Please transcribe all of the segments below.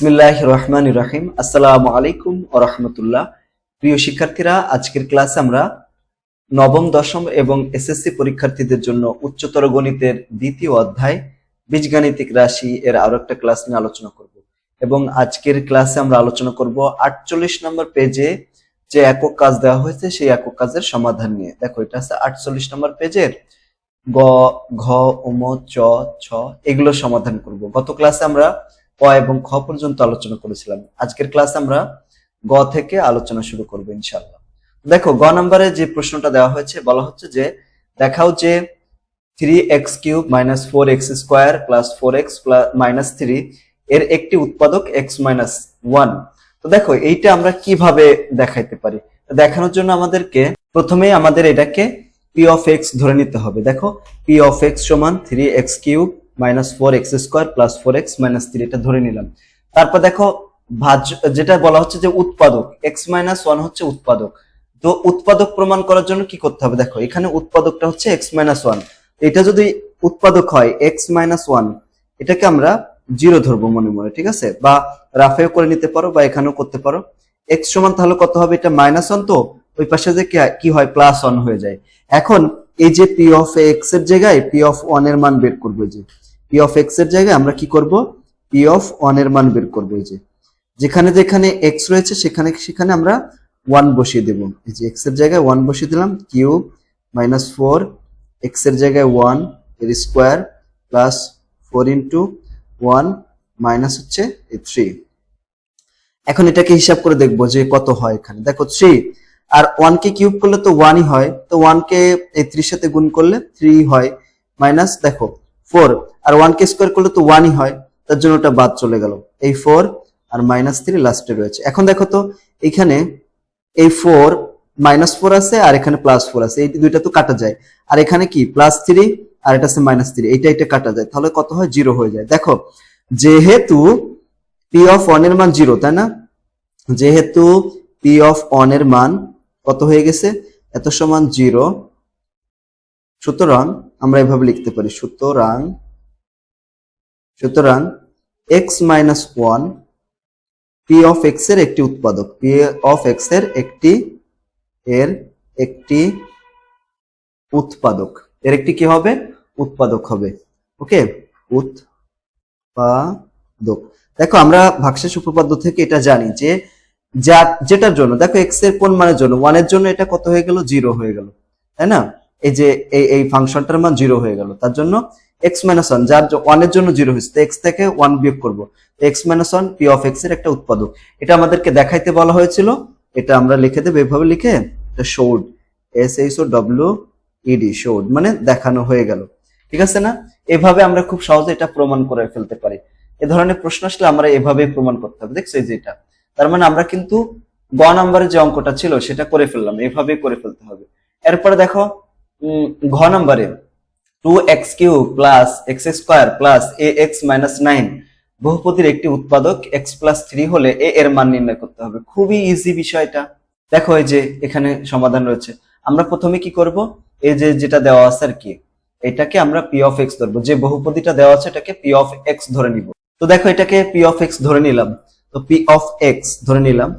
বিসমিল্লাহ রহমান রাহিম। আসসালামু আলাইকুম ও রহমতুল্লাহ। প্রিয় শিক্ষার্থীরা, আজকের ক্লাসে আমরা নবম, দশম এবং এসএসসি পরীক্ষার্থীদের জন্য উচ্চতর গণিতের দ্বিতীয় অধ্যায়, বীজগাণিতিক রাশি এর আরও একটা ক্লাস নিয়ে আলোচনা করব। এবং আজকের ক্লাসে আমরা আলোচনা করব আটচল্লিশ নম্বর পেজে যে একক কাজ দেওয়া হয়েছে, সেই একক কাজের সমাধান নিয়ে। দেখো, এটা আছে আটচল্লিশ নম্বর পেজের গ, ঘ, উম, চ, ছ, এগুলো সমাধান করব। গত ক্লাসে আমরা ক এবং খ পর্যন্ত আলোচনা করেছিলাম। আজকের ক্লাস আমরা গ থেকে আলোচনা শুরু করব ইনশাল্লাহ দেখো, গ নম্বরে যে প্রশ্নটা দেওয়া হয়েছে, বলা হচ্ছে যে, দেখাও যে three x cube minus four x square plus four x minus three এর একটি উৎপাদক এক্স মাইনাস ওয়ান তো দেখো, এইটা আমরা কীভাবে দেখাইতে পারি? দেখানোর জন্য আমাদেরকে প্রথমে আমাদের এটাকে পি অফ এক্স ধরে নিতে হবে। দেখো পি অফ এক্স সমান three x cube minus four x square plus four x minus three এটা ধরে নিলাম। তারপর দেখো ভাজ্য যেটা বলা হচ্ছে যে উৎপাদক এক্স মাইনাস ওয়ান হচ্ছে উৎপাদক। তো উৎপাদক প্রমাণ করার জন্য কি করতে হবে? দেখো, এখানে উৎপাদকটা হচ্ছে এক্স মাইনাস ওয়ান এটা যদি উৎপাদক হয় এক্স মাইনাস ওয়ান এটাকে আমরা জিরো ধরবো মনে মনে, ঠিক আছে? বা রাফেও করে নিতে পারো বা এখানেও করতে পারো। এক্স সমান তাহলে কত হবে? এটা মাইনাস ওয়ান তো, ওই পাশে যে কি হয় প্লাস ওয়ান হয়ে যায়। এখন এই যে পি অফ এক্সের জায়গায় পি অফ ওয়ানের মান বের করব যে। পি অফ এক্সের জায়গায় আমরা কি করব? পি অফ ওয়ানের মান বের করব যে। যেখানে যেখানে এক্স রয়েছে, সেখানে সেখানে আমরা ওয়ান বসিয়ে দেবো। এই যে এক্সের জায়গায় ওয়ান বসিয়ে দিলাম, কিউব মাইনাস ফোর এক্সের জায়গায় ওয়ানের square plus four into one minus হচ্ছে থ্রি এখন এটাকে হিসাব করে দেখব যে কত হয় এখানে। দেখো থ্রি আর ওয়ান কে কিউব করলে তো ওয়ানই হয়, তো ওয়ান কে এই থ্রির সাথে গুণ করলে থ্রি হয় মাইনাস দেখো ফোর আর ওয়ান কে স্কোয়ার করলে তো ওয়ানই হয়, তার জন্য ওটা বাদ চলে গেল। এই ফোর আর মাইনাস থ্রি লাস্টে রয়েছে। এখন দেখো তো, এখানে এই ফোর মাইনাস ফোর আছে আর এখানে প্লাস ফোর আছে, এই দুইটা তো কাটা যায়। আর এখানে কি? প্লাস থ্রি আর এটা আছে মাইনাস থ্রি এইটা এটা কাটা যায়, তাহলে কত হয়? জিরো হয়ে যায়। দেখো, যেহেতু পি অফ ওয়ানের মান জিরো তাই না? যেহেতু পি অফ ওয়ানের মান কত হয়ে গেছে? এত সমান জিরো। সুতরাং আমরা এভাবে লিখতে পারি, সুতরাং সুতরাং x minus one p of এক্সের একটি উৎপাদক পি অফ এক্সের একটি এর একটি উৎপাদক। এর একটি কি হবে? উৎপাদক হবে। ওকে? উৎপাদক। দেখো, আমরা ভাগশেষ উপপাদ্য থেকে এটা জানি যে যা, যেটার জন্য, দেখো এক্সের কোন মানের জন্য ওয়ানের জন্য এটা কত হয়ে গেল? জিরো হয়ে গেল, তাই না? এই যে, এই এই ফাংশনটার মান জিরো হয়ে গেল, তার জন্য এক্স মাইনাস ওয়ান যার ওয়ানের জন্য জিরো হয়েছে এক্স থেকে ওয়ান বিয়োগ করব x minus one p of এক্সের একটা উৎপাদক, এটা আমাদেরকে দেখাইতে বলা হয়েছিল, এটা আমরা লিখে দেবো, এভাবে লিখে showed S H O W E D showed মানে দেখানো হয়ে গেল, ঠিক আছে না? এভাবে আমরা খুব সহজে এটা প্রমাণ করে ফেলতে পারি, এ ধরনের প্রশ্ন আসলে আমরা এভাবে প্রমাণ করতে হবে, দেখছ এই যে এটা? তার মানে আমরা কিন্তু গ নাম্বারের যে অঙ্কটা ছিল সেটা করে ফেললাম এভাবে করে ফেলতে হবে। এরপরে দেখো ঘ নাম্বারে two x cube plus x square plus a x minus nine বহুপতির একটি উৎপাদক এক্স প্লাস থ্রি হলে এ এর মান নির্ণয় করতে হবে। খুবই ইজি বিষয়টা দেখো এই যে এখানে সমাধান রয়েছে। আমরা প্রথমে কি করব? এই যে যেটা দেওয়া আছে আর কি, এটাকে আমরা পি অফ এক্স ধরবো। যে বহুপতিটা দেওয়া আছে এটাকে পি অফ এক্স ধরে নিব। তো দেখো এটাকে পি অফ এক্স ধরে নিলাম। তো পি অফ এক্স ধরে নিলাম,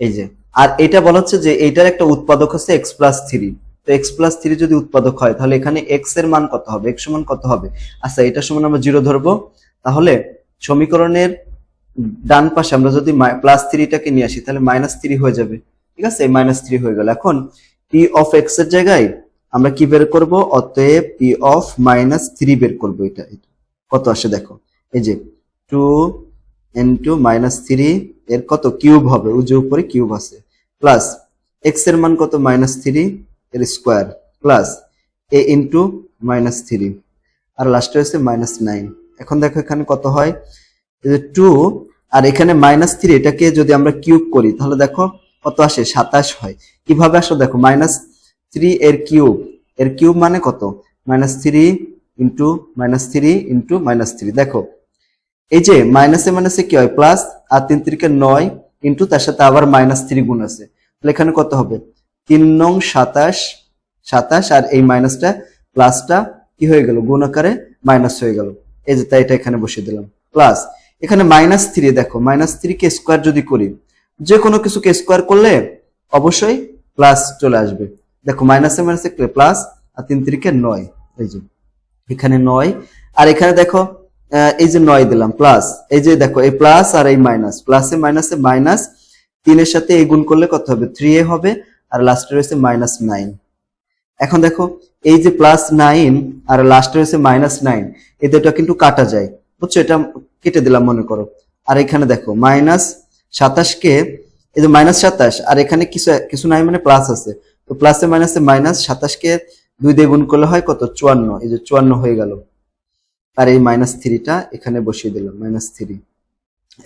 এই যে। আর এটা বলা হচ্ছে যে এইটার একটা উৎপাদক হচ্ছে এক্স প্লাস থ্রি তো এক্স প্লাস থ্রি যদি উৎপাদক হয়, তাহলে এখানে এক্সের মান কত হবে? এক্স সমান কত হবে? আচ্ছা এটা সমান আমরা জিরো ধরবো। তাহলে সমীকরণের ডান পাশে আমরা যদি প্লাস থ্রিটাকে নিয়ে আসি, তাহলে মাইনাস থ্রি হয়ে যাবে। ঠিক আছে? মাইনাস থ্রি হয়ে গেল। এখন পি অফ এক্সের জায়গায় আমরা কি বের করব? অতএব পি অফ মাইনাস থ্রি বের করব এটা। কত আসে দেখো? এই যে টু ইন্টু মাইনাস থ্রি এর কত কিউব হবে? যে উপরে কিউব আছে। প্লাস এক্সের মান কত? মাইনাস থ্রি এর square plus a into minus three আর লাস্টে হচ্ছে মাইনাস নাইন এখন দেখো এখানে কত হয়? টু আর এখানে মাইনাস থ্রি এটাকে যদি আমরা কিউব করি, তাহলে দেখো কত আসে? সাতাশ হয়। কীভাবে আসো দেখো মাইনাস থ্রি এর কিউব এর কিউব মানে কত? Minus three into minus three into minus three দেখো এই যে মাইনাসে মাইনাসে কি হয়? প্লাস আর তিন তিরিকে নয় ইন্টু তার সাথে আবার মাইনাস থ্রি গুণ আছে। তাহলে এখানে কত হবে? তিন নং সাতাশ সাতাশ আর এই মাইনাসটা, প্লাসটা কি হয়ে গেল? গুণ আকারে মাইনাস হয়ে গেল। এই যে তাই এটা এখানে বসিয়ে দিলাম। প্লাস এখানে মাইনাস থ্রি দেখো, মাইনাস থ্রি কে স্কোয়ার যদি করি যে কোনো কিছুকে স্কোয়ার করলে অবশ্যই প্লাস চলে আসবে। দেখো মাইনাসে মাইনাসে প্লাস আর তিন তিরিকে নয়। এই যে এখানে নয়। আর এখানে দেখো এই যে নয় দিলাম প্লাস এই যে দেখো, এই প্লাস আর এই মাইনাস প্লাসে মাইনাসে মাইনাস তিনের সাথে এই গুণ করলে কত হবে? থ্রি এ হবে, আর লাস্টে রয়েছে মাইনাস নাইন এখন দেখো, এই যে প্লাস নাইন আর লাস্টে রয়েছে মাইনাস নাইন এই কিন্তু কাটা যায়। বুঝছ? এটা কেটে দিলাম, মনে করো। আর এখানে দেখো মাইনাস সাতাশকে এই যে মাইনাস সাতাশ, আর এখানে কিছু কিছু নাই মানে প্লাস আছে। তো প্লাসে মাইনাসে মাইনাস সাতাশকে দুই দিয়ে গুণ করলে হয় কত? চুয়ান্ন। এই যে চুয়ান্ন হয়ে গেল। আর এই মাইনাস থ্রিটা এখানে বসিয়ে দিলাম মাইনাস থ্রি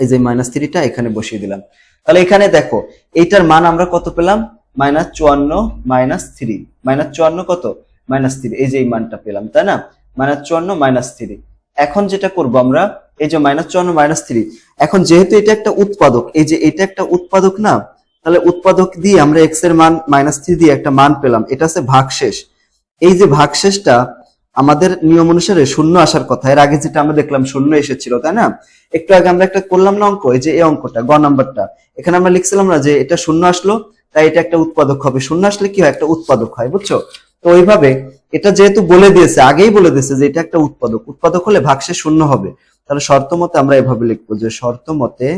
এই যে মাইনাস থ্রিটা এখানে বসিয়ে দিলাম। তাহলে এখানে দেখো, এইটার মান আমরা কত পেলাম? মাইনাস চুয়ান্ন মাইনাস থ্রি মাইনাস চুয়ান্ন কত? মাইনাস থ্রি এই যে এই মানটা পেলাম, তাই না? মাইনাস চুয়ান্ন মাইনাস থ্রি এখন যেটা করব আমরা, এই যে মাইনাস চুয়ান্ন মাইনাস থ্রি এখন যেহেতু এটা একটা উৎপাদক, এই যে এটা একটা উৎপাদক না, তাহলে উৎপাদক দিয়ে আমরা এক্সের মান মাইনাস থ্রি দিয়ে একটা মান পেলাম। এটা হচ্ছে ভাগশেষ। এই যে ভাগশেষটা আমাদের নিয়ম অনুসারে শূন্য আসার কথা। এর আগে যেটা আমরা দেখলাম, শূন্য এসেছিল, তাই না? একটু আগে আমরা একটা করলাম না অঙ্ক? এই যে এই অঙ্কটা, গ নাম্বারটা। এখানে আমরা লিখছিলাম না যে এটা শূন্য আসলো, তাই এটা একটা উৎপাদক হবে। শূন্য আসলে কি হয়? একটা উৎপাদক হয়, বুঝছ? তো ওইভাবে এটা যেহেতু বলে দিয়েছে, আগেই বলে দিয়েছে যে এটা একটা উৎপাদক। উৎপাদক হলে ভাগশেষ শূন্য হবে। তাহলে শর্ত মতে আমরা এভাবে লিখব যে শর্ত মতে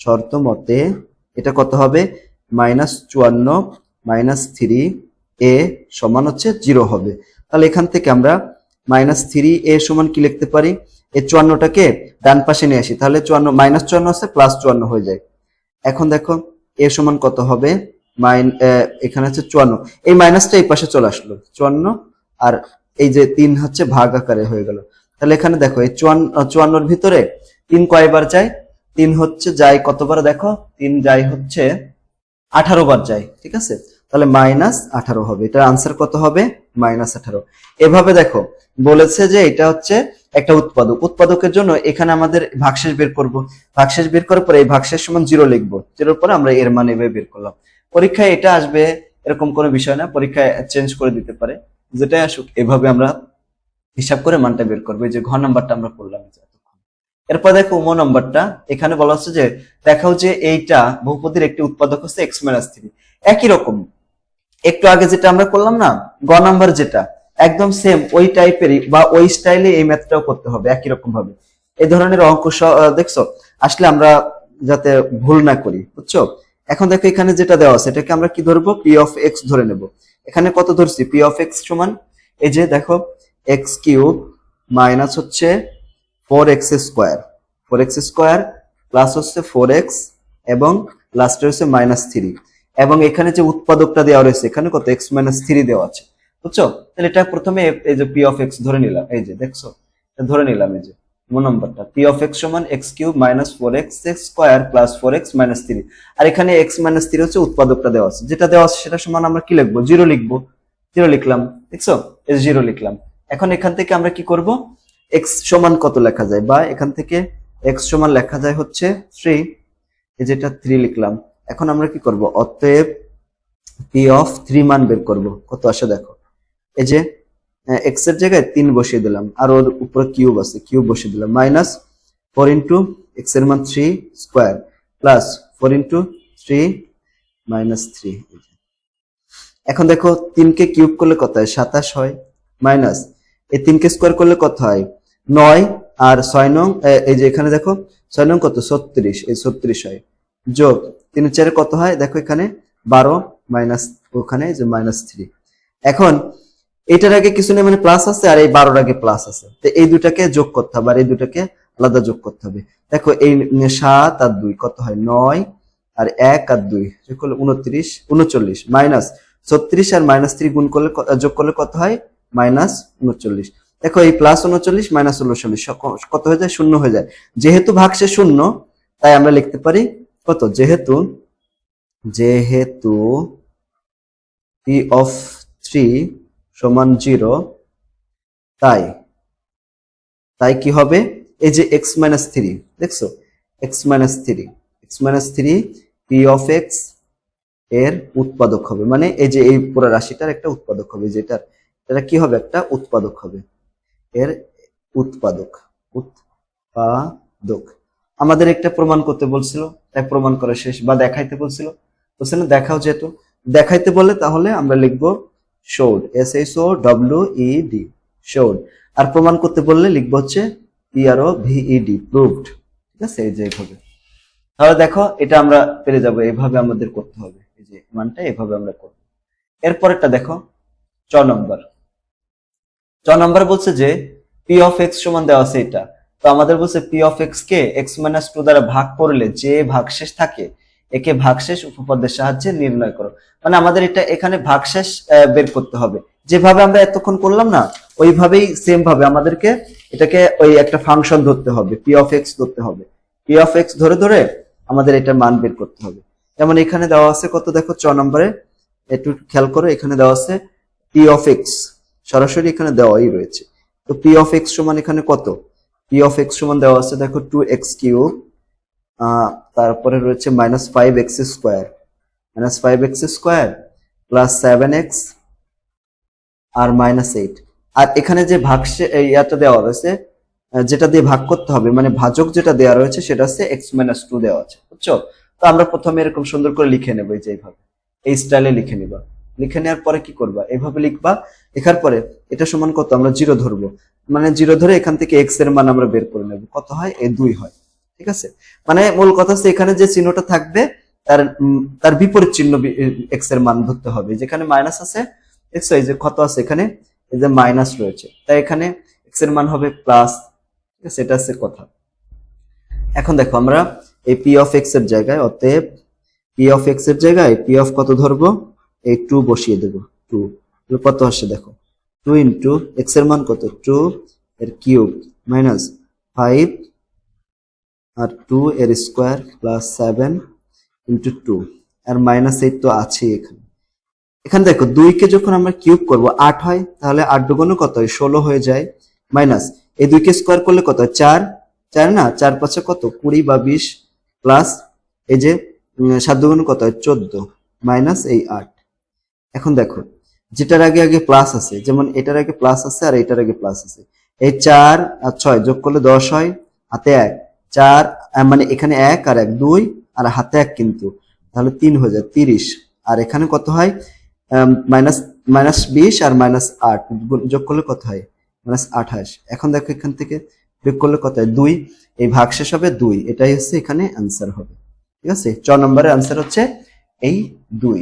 শর্ত মতে এটা কত হবে? মাইনাস চুয়ান্ন মাইনাস থ্রি এ সমান হচ্ছে জিরো হবে। তাহলে এখান থেকে আমরা মাইনাস থ্রি এ সমান কি লিখতে পারি? এই চুয়ান্নটাকে ডান পাশে নিয়ে আসি। তাহলে চুয়ান্ন মাইনাস চুয়ান্ন আছে প্লাস চুয়ান্ন হয়ে যায়। এখন দেখো এ সমান কত হবে? মাইন এখানে হচ্ছে চুয়ান্ন। এই মাইনাসটা এই পাশে চলে আসলো। চুয়ান্ন আর এই যে তিন হচ্ছে ভাগ আকারে হয়ে গেল। তাহলে এখানে দেখো, এই চুয়ান্ন চুয়ান্নর ভিতরে তিন কয়বার যায়? তিন হচ্ছে যায় কতবার? দেখো, তিন যায় হচ্ছে আঠারো বার যায়, ঠিক আছে? তাহলে মাইনাস আঠারো হবে। এটার আনসার কত হবে? মাইনাস আঠারো। এভাবে দেখো, বলেছে যে এটা হচ্ছে একটা উৎপাদক। উৎপাদকের জন্য এখানে আমাদের ভাগশেষ বের করব। ভাগশেষ বের করার পরে এই ভাগশেষ সমান জিরো লিখব। জিরোর পরে আমরা এর মান এভাবে বের করলাম। পরীক্ষায় এটা আসবে, এরকম কোনো বিষয় না। পরীক্ষায় চেঞ্জ করে দিতে পারে। যেটাই আসুক, এভাবে আমরা হিসাব করে মানটা বের করব। যে ঘ নাম্বারটা আমরা করলাম। এরপর দেখো উম নাম্বারটা। এখানে বলা হচ্ছে যে দেখাও যে এইটা, বহুপদীর একটি উৎপাদক হচ্ছে এক্স মাইনাস থ্রি একই রকম। একটু আগে যেটা আমরা করলাম না, গ নাম্বার যেটা, একদম সেম ওই টাইপেরই বা ওই স্টাইলে এই ম্যাথটাও করতে হবে, একই রকম ভাবে এই ধরনের অঙ্ক দেখছ? আসলে আমরা যাতে ভুল না করি, বুঝছ? এখন দেখো এখানে যেটা দেওয়া আছে, এটাকে আমরা কি ধরবো? পি অফ এক্স ধরে নেব। এখানে কত ধরছি? পি অফ এক্স সমান, এই যে দেখো এক্স কিউব মাইনাস হচ্ছে four x square four x square plus হচ্ছে ফোর এক্স এবং লাস্টে হচ্ছে মাইনাস থ্রি এবং এখানে যে উৎপাদকটা দেওয়া রয়েছে, এখানে কত? এক্স মাইনাস থ্রি দেওয়া আছে। বুঝছ? তাহলে এটা প্রথমে এই যে পি অফ এক্স ধরে নিলাম। এই যে, দেখছ? ধরে নিলাম এই যে নম্বরটা। পি অফ এক্স সমান minus x square x minus three আর এখানে এক্স থ্রি হচ্ছে উৎপাদকটা দেওয়া আছে। যেটা দেওয়া আছে সেটা সমান আমরা কি লিখব? জিরো লিখব। জিরো লিখলাম। দেখছ? জিরো লিখলাম। এখন এখান থেকে আমরা কি করব? এক্স সমান কত লেখা যায়? বা এখান থেকে এক্স সমান লেখা যায় হচ্ছে থ্রি এই যেটা থ্রি লিখলাম। এখন আমরা কি করব? অতএব পি অফ থ্রি মান বের করব। কত আসে দেখো। এই যে এক্সের জায়গায় তিন বসিয়ে দিলাম। আর ওর উপরে কিউব আছে কিউব বসিয়ে দিলাম। মাইনাস ফোর ইন্টু এক্সের মান three square plus four into three minus three এখন দেখো, তিনকে কিউব করলে কত হয়? সাতাশ হয়। মাইনাস এই তিনকে স্কোয়ার করলে কত হয়? নয়। আর ছয় নং এই যে এখানে দেখো, ছয় নং কত? ছত্রিশ। এই ছত্রিশ হয়। যোগ তিন চারে কত হয়? দেখো এখানে বারো মাইনাস ওখানে যে মাইনাস থ্রি এখন এটার আগে কিছু নেই মানে প্লাস আছে আর এই বারোর আগে প্লাস আছে। তো এই দুটাকে যোগ করতে হবে আর এই দুটাকে আলাদা যোগ করতে হবে। দেখো এই সাত আর দুই, কত হয়? নয় আর এক আর দুই করলে উনত্রিশ, উনচল্লিশ মাইনাস ছত্রিশ আর মাইনাস থ্রি গুণ করলে যোগ করলে কত হয়? মাইনাস উনচল্লিশ। দেখো এই প্লাস উনচল্লিশ মাইনাস উনচল্লিশ কত হয়ে যায়? শূন্য হয়ে যায়। যেহেতু ভাগশেষ শূন্য, তাই আমরা লিখতে পারি কত? যেহেতু যেহেতু পি অফ থ্রি সমান জিরো তাই তাই কি হবে? এই যে এক্স মাইনাস থ্রি দেখছ? X minus three x minus three p of এক্সের উৎপাদক হবে। মানে এই যে এই পুরো রাশিটার একটা উৎপাদক হবে, যেটার, এটা কি হবে? একটা উৎপাদক হবে। এর উৎপাদক উৎপাদক। আমাদের একটা প্রমাণ করতে বলছিল তাই প্রমাণ করা শেষ, বা দেখাইতে বলছিল। বলছে না দেখাও যেহেতু, দেখাইতে বলে তাহলে আমরা লিখব showed S S O W E D showed আর প্রমাণ করতে বললে লিখব হচ্ছে পিআরও ভিইডি প্রুভড ঠিক আছে? এই যে এইভাবে। তাহলে দেখো, এটা আমরা পেরে যাব এইভাবে আমাদের করতে হবে। এই যে মানটা এইভাবে আমরা করব। এরপরেরটা দেখো, চ নম্বর। চ নম্বর বলছে যে পি অফ এক্স সমান দেওয়া আছে এটা। তো আমাদের বলছে পি অফ এক্স কে এক্স মাইনাস টু দ্বারা ভাগ করলে যে ভাগশেষ থাকে, একে ভাগশেষ উপপাদ্যের সাহায্যে নির্ণয় করো। মানে আমাদের এটা এখানে ভাগশেষ বের করতে হবে। যেভাবে আমরা এতক্ষণ করলাম না, ওইভাবেই সেম ভাবে আমাদেরকে এটাকে ওই একটা ফাংশন ধরতে হবে পি অফ এক্স ধরতে হবে। পি অফ এক্স ধরে ধরে আমাদের এটার মান বের করতে হবে। যেমন এখানে দেওয়া আছে কত দেখো চ নম্বরে। একটু খেয়াল করো, এখানে দেওয়া আছে পি অফ এক্স সরাসরি এখানে দেওয়াই রয়েছে। তো পি অফ এক্স সমান এখানে কত? পি অফ এক্স সমান দেওয়া আছে, দেখো টু এক্স কিউ তারপরে রয়েছে minus five x square minus five x square plus seven x আর মাইনাস এইট আর এখানে যে ভাগ ইয়াটা দেওয়া রয়েছে যেটা দিয়ে ভাগ করতে হবে মানে ভাজক যেটা দেওয়া রয়েছে, সেটা হচ্ছে এক্স মাইনাস টু দেওয়া আছে, বুঝছ? তো আমরা প্রথমে এরকম সুন্দর করে লিখে নেব এই যে এইভাবে। এই স্টাইলে লিখে নিবা। লিখে নেওয়ার পরে কি করবা? এভাবে লিখবা, লেখার পরে এটা সমান কত? আমরা জিরো ধরবো। মানে জিরো ধরে এখান থেকে এক্সের মান আমরা বের করে নেব। কত হয়? এ দুই হয়। ঠিক আছে? মানে মূল কথা হচ্ছে এখানে যে চিহ্নটা থাকবে, তার তার বিপরীত চিহ্ন এক্সের মান ধরতে হবে। যেখানে মাইনাস আছে দেখছ এই যে কত আছে এখানে? এই যে মাইনাস রয়েছে। তাই এখানে এক্সের মান হবে প্লাস ঠিক আছে? এটা হচ্ছে কথা। এখন দেখো আমরা এই পি অফ এক্সের জায়গায়, অতএব পি অফ এক্সের জায়গায় পি অফ কত ধরবো? এই টু বসিয়ে দেবো টু কত আসছে দেখো টু ইন্টু এক্সের মান কত? টু এর কিউব মাইনাস ফাইভ আর টু এর square plus seven into two আর মাইনাস এইট তো আছেই এখানে। এখানে দেখো দুইকে যখন আমরা কিউব করব, আট হয়, তাহলে আট দুগুণ কত হয়? ষোলো হয়ে যায়। মাইনাস এই দুইকে স্কোয়ার করলে কত হয়? চার। চার না, চার পাঁচে কত? কুড়ি বা বিশ। প্লাস এই যে সাত দুগুণ কত হয়? চোদ্দ। মাইনাস এই আট। এখন দেখো, যেটার আগে আগে প্লাস আছে, যেমন এটার আগে প্লাস আছে আর এটার আগে প্লাস আছে। এই চার আর ছয় যোগ করলে দশ হয়, হাতে এক। চার মানে এখানে এক আর এক দুই, আর হাতে এক কিন্তু। তাহলে তিন হয়ে যায় তিরিশ। আর এখানে কত হয়? মাইনাস মাইনাস বিশ আর মাইনাস আট। যোগ করলে কত হয়? মাইনাস আঠাশ। এখন দেখো এখান থেকে বিয়োগ করলে কত হয়? দুই। এই ভাগ শেষ হবে দুই। এটাই হচ্ছে এখানে অ্যান্সার হবে। ঠিক আছে? চ নম্বরের অ্যান্সার হচ্ছে এই দুই।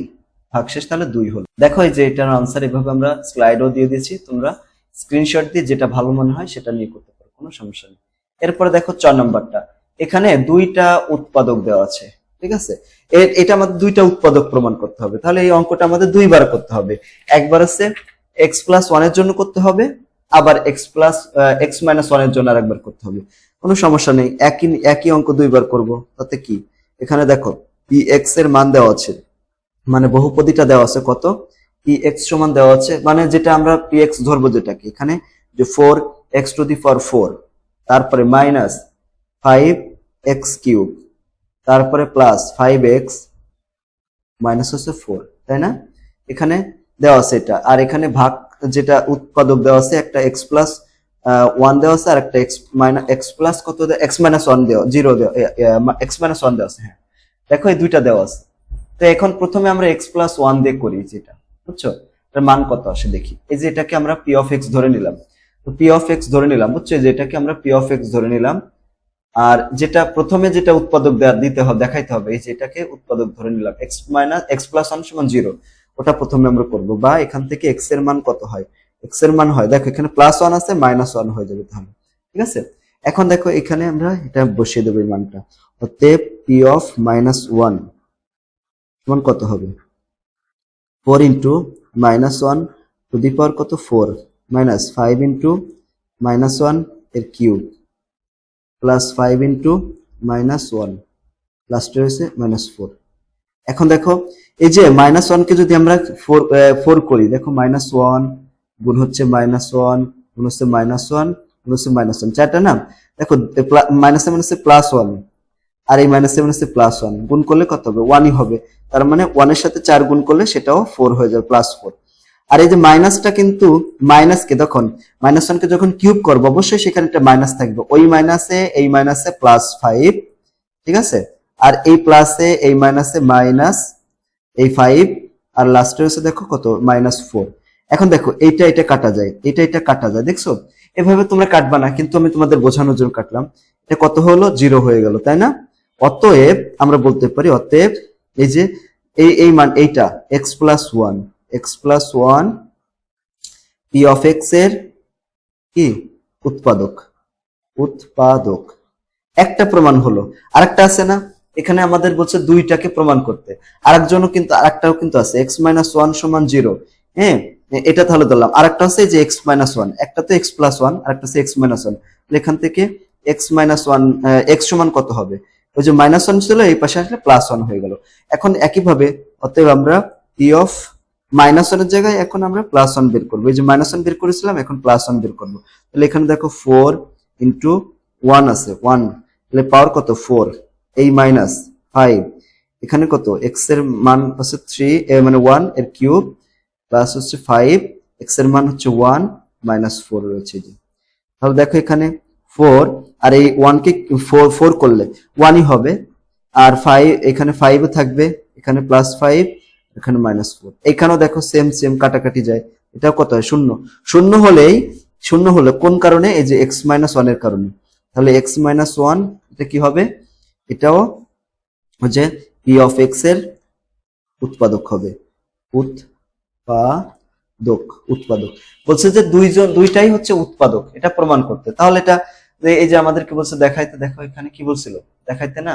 ভাগশেষ তাহলে দুই হলো। দেখো এই যে এটার আনসার এভাবে আমরা স্লাইডও দিয়ে দিয়েছি, তোমরা স্ক্রিনশট দিয়ে যেটা ভালো মনে হয় সেটা নিয়ে করতে পারো, কোনো সমস্যা নেই। এরপরে দেখো চ নম্বরটা। এখানে দুইটা উৎপাদক দেওয়া আছে, ঠিক আছে? এটা আমাদের দুইটা উৎপাদক প্রমাণ করতে হবে। তাহলে এই অঙ্কটা আমাদের দুইবার করতে হবে। একবার হচ্ছে এক্স প্লাস ওয়ানের জন্য করতে হবে, আবার এক্স প্লাস এক্স মাইনাস ওয়ানের জন্য আরেকবার করতে হবে। কোনো সমস্যা নেই, একই একই অঙ্ক দুইবার করব, তাতে কি? এখানে দেখো পি এক্সের মান দেওয়া আছে। মানে বহুপদীটা দেওয়া আছে, কত? পি এক্স সমান দেওয়া আছে মানে যেটা আমরা পি এক্স ধরবো যেটাকে, এখানে যে four x to the power four তারপরে মাইনাস ফাইভ এক্স কিউব তারপরে প্লাস ফাইভ এক্স মাইনাস হচ্ছে ফোর তাই না? এখানে দেওয়া আছে এটা, আর এখানে ভাগ যেটা উৎপাদক দেওয়া আছে, একটা এক্স প্লাস ওয়ান দেওয়া আছে, আর একটা এক্স মাইনাস এক্স প্লাস কত এক্স মাইনাস ওয়ান দেওয়া জিরো দেওয়া এক্স মাইনাস ওয়ান দেওয়া আছে হ্যাঁ। দেখো এই দুইটা দেওয়া আছে। তো এখন প্রথমে আমরা এক্স প্লাস ওয়ান দিয়ে করি যেটা, বুঝছ? এটার মান কত আসে দেখি। এই যে এটাকে আমরা পি অফ এক্স ধরে নিলাম। তো পি অফ এক্স ধরে নিলাম, বুঝছ? যে এটাকে আমরা পি অফ এক্স ধরে নিলাম। আর যেটা প্রথমে যেটা উৎপাদক দিতে হবে দেখাইতে হবে, এই যে এটাকে উৎপাদক ধরে নিলাম। X minus x plus one সমান জিরো ওটা প্রথমে আমরা করব। বা এখান থেকে এক্সের মান কত হয়? এক্সের মান হয়, দেখো এখানে প্লাস ওয়ান আছে মাইনাস ওয়ান হয়ে যাবে তাহলে, ঠিক আছে? এখন দেখো এখানে আমরা এটা বসিয়ে দেবো এই মানটা। অতএব পি অফ মাইনাস ওয়ান সমান কত হবে? Four into minus one to the power কত? Four minus five into minus ওয়ানের cube plus five into minus one plus লাস্টে হয়েছে মাইনাস ফোর এখন দেখো, এই যে মাইনাস ওয়ানকে যদি আমরা ফোর ফোর করি, দেখো মাইনাস ওয়ান গুণ হচ্ছে মাইনাস ওয়ান গুণ হচ্ছে মাইনাস ওয়ান গুণ হচ্ছে মাইনাস ওয়ান চারটা না? দেখো মাইনাসে মাইনাসে প্লাস ওয়ান আর এই মাইনাস সেভেন হচ্ছে প্লাস ওয়ান গুণ করলে কত হবে? ওয়ানই হবে। তার মানে ওয়ানের সাথে চার গুণ করলে সেটাও ফোর হয়ে যাবে প্লাস ফোর আর এই যে মাইনাসটা কিন্তু মাইনাসকে তখন মাইনাস ওয়ানকে যখন কিউব করব, অবশ্যই সেখানে একটা মাইনাস থাকবে। ওই মাইনাসে এই মাইনাসে প্লাস ফাইভ ঠিক আছে? আর এই প্লাসে এই মাইনাসে মাইনাস এই ফাইভ আর লাস্টে হচ্ছে দেখো কত? মাইনাস ফোর এখন দেখো, এইটা এটা কাটা যায়, এটা এটা কাটা যায়, দেখছ? এভাবে তোমরা কাটবা না, কিন্তু আমি তোমাদের বোঝানোর জন্য কাটলাম। এটা কত হলো? জিরো হয়ে গেল, তাই না? অতএব, আমরা বলতে পারি অতএব, এই যে, এই এই মান, এইটা x plus one x plus one p of এক্সের কি? উৎপাদক। উৎপাদক। একটা প্রমাণ হলো। আরেকটা আছে না? এখানে আমাদের বলছে দুইটাকে প্রমাণ করতে। আরেকজনও কিন্তু, আরেকটাও কিন্তু আছে। এক্স মাইনাস ওয়ান সমান জিরো হ্যাঁ? এটা তাহলে ধরলাম। আরেকটা আছে যে এক্স মাইনাস ওয়ান একটা তো এক্স প্লাস ওয়ান আরেকটা হচ্ছে এক্স মাইনাস ওয়ান এখান থেকে এক্স মাইনাস ওয়ান এক্স সমান কত হবে? ওই যে মাইনাস ওয়ান ছিল, এই পাশে আসলে প্লাস ওয়ান হয়ে গেল। এখন একইভাবে, অতএব আমরা পি অফ মাইনাস ওয়ানের জায়গায় এখন আমরা প্লাস ওয়ান বের করব। এই যে মাইনাস ওয়ান বের করেছিলাম, এখন প্লাস ওয়ান বের করব। তাহলে এখানে দেখো ফোর ইন্টু ওয়ান আছে ওয়ান তাহলে পাওয়ার কত? ফোর এই মাইনাস ফাইভ এখানে কত? এক্সের মান হচ্ছে থ্রি মানে ওয়ানের কিউব প্লাস হচ্ছে ফাইভ এক্সের মান হচ্ছে ওয়ান মাইনাস ফোর রয়েছে যে। তাহলে দেখো এখানে ফোর আর এই ওয়ান কে ফোর ফোর করলে ওয়ানই হবে, আর ফাইভ এখানে ফাইভ থাকবে, এখানে প্লাস ফাইভ এখানে মাইনাস ফোর এখানেও দেখো সেম সেম কাটাকাটি যায়। এটাও কত হয়? শূন্য। শূন্য হলেই, শূন্য হলে কোন কারণে? এই যে এক্স মাইনাস ওয়ানের কারণে। তাহলে এক্স মাইনাস ওয়ান এটা কি হবে? এটাও হচ্ছে পি অফ এক্সের উৎপাদক হবে। উৎপাদক। উৎপাদক। বলছে যে দুইজন, দুইটাই হচ্ছে উৎপাদক। এটা প্রমাণ করতে। তাহলে এটা যে এই যে আমাদেরকে বলছে দেখাইতে, দেখো এখানে কি বলছিল? দেখাইতে না?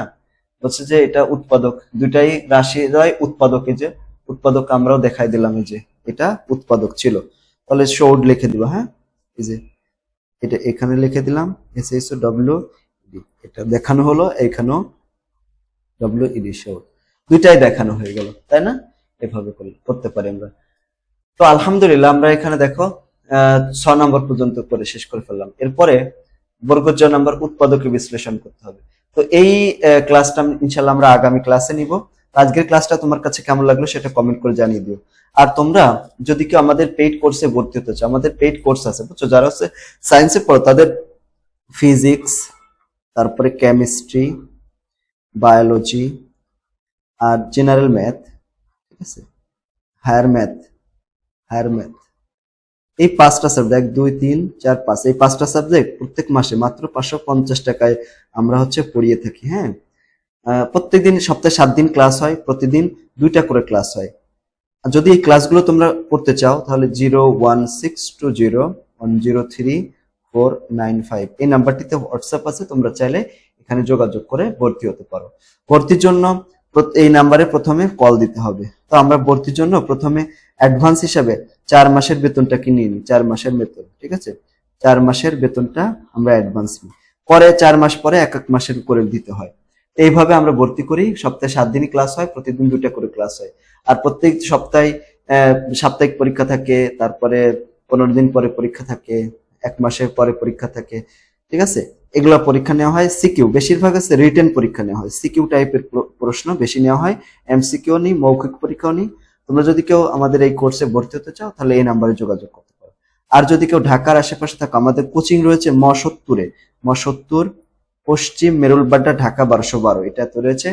বলছে যে এটা উৎপাদক, দুইটাই রাশি রয় উৎপাদক এই যে। উৎপাদক আমরাও দেখাই দিলাম এই যে। এটা উৎপাদক ছিল। তাহলে শোড লিখে দিব হ্যাঁ? এই যে, এটা এখানে লিখে দিলাম এস এস ডব্লিউ এটা দেখানো হলো এখানেও ডব্লিউ ইডি শোড দুইটাই দেখানো হয়ে গেল, তাই না? এভাবে করতে পারি আমরা। তো আলহামদুলিল্লাহ, আমরা এখানে দেখো ছ নম্বর পর্যন্ত করে শেষ করে ফেললাম। এরপরে বর্গজ নাম্বার উৎপাদকে বিশ্লেষণ করতে হবে। তো এই ক্লাসটা ইনশাল্লাহ আমরা আগামী ক্লাসে নিব। আজকের ক্লাসটা তোমার কাছে কেমন লাগল সেটা কমেন্ট করে জানিয়ে দিও। আর তোমরা যদি কেউ আমাদের পেইড কোর্সে ভর্তি হতে চাও, আমাদের পেইড কোর্স আছে, বুঝছ? যারা হচ্ছে সায়েন্সে পড়ো, তাদের ফিজিক্স তারপরে কেমিস্ট্রি বায়োলজি আর জেনারেল ম্যাথ ঠিক আছে? হায়ার ম্যাথ হায়ার ম্যাথ এই পাঁচটা সাবজেক্ট দুই, তিন, চার, পাঁচ, এই পাঁচটা সাবজেক্ট প্রত্যেক মাসে মাত্র পাঁচশো পঞ্চাশ টাকায় আমরা হচ্ছে পড়িয়ে থাকি হ্যাঁ? প্রত্যেকদিন সপ্তাহে সাত দিন ক্লাস হয়, প্রতিদিন দুইটা করে ক্লাস হয়। যদি এই ক্লাসগুলো তোমরা করতে চাও, তাহলে zero one six two zero one zero three four nine five এই নাম্বারটিতে হোয়াটসঅ্যাপ আছে, তোমরা চাইলে এখানে যোগাযোগ করে ভর্তি হতে পারো। ভর্তির জন্য এই নাম্বারে প্রথমে কল দিতে হবে। তো আমরা ভর্তির জন্য প্রথমে অ্যাডভান্স হিসাবে চার মাসের বেতনটা কিনে নিই? চার মাসের বেতন, ঠিক আছে? চার মাসের বেতনটা আমরা অ্যাডভান্স নিই। পরে চার মাস পরে এক এক মাসের করে দিতে হয়। এইভাবে আমরা ভর্তি করি। সপ্তাহে সাত দিনই ক্লাস হয়, প্রতিদিন দুটা করে ক্লাস হয়। আর প্রত্যেক সপ্তাহে সাপ্তাহিক পরীক্ষা থাকে, তারপরে পনেরো দিন পরে পরীক্ষা থাকে, এক মাসের পরে পরীক্ষা থাকে, ঠিক আছে? এগুলো পরীক্ষা নেওয়া হয় সিকিউ। বেশিরভাগ আছে রিটেন পরীক্ষা নেওয়া হয়। সিকিউ টাইপের প্রশ্ন বেশি নেওয়া হয়। এমসিকিউ নেই, মৌখিক পরীক্ষাও নেই। তোমরা যদি কেউ আমাদের এই কোর্সে ভর্তি হতে চাও, তাহলে এই নাম্বারে যোগাযোগ করতে পারো। আর যদি কেউ ঢাকার আশেপাশে থাকো, আমাদের কোচিং রয়েছে ম সত্তরে ম সত্তর পশ্চিম মেরুলবাড্ডা, ঢাকা বারোশো বারো। এটা তো রয়েছে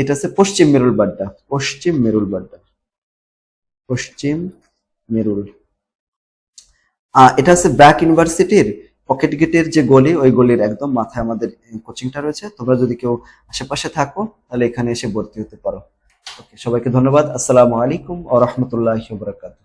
এটা হচ্ছে পশ্চিম মেরুলবাড্ডা। পশ্চিম মেরুলবাড্ডা। পশ্চিম মেরুল। এটা হচ্ছে ব্র্যাক ইউনিভার্সিটির পকেট গেটের যে গলি, ওই গলির একদম মাথায় আমাদের কোচিংটা রয়েছে। তোমরা যদি কেউ আশেপাশে থাকো, তাহলে এখানে এসে ভর্তি হতে পারো। ওকে সবাইকে ধন্যবাদ। আসসালামু আলাইকুম ও রহমতুল্লাহ বরাকাতুহ।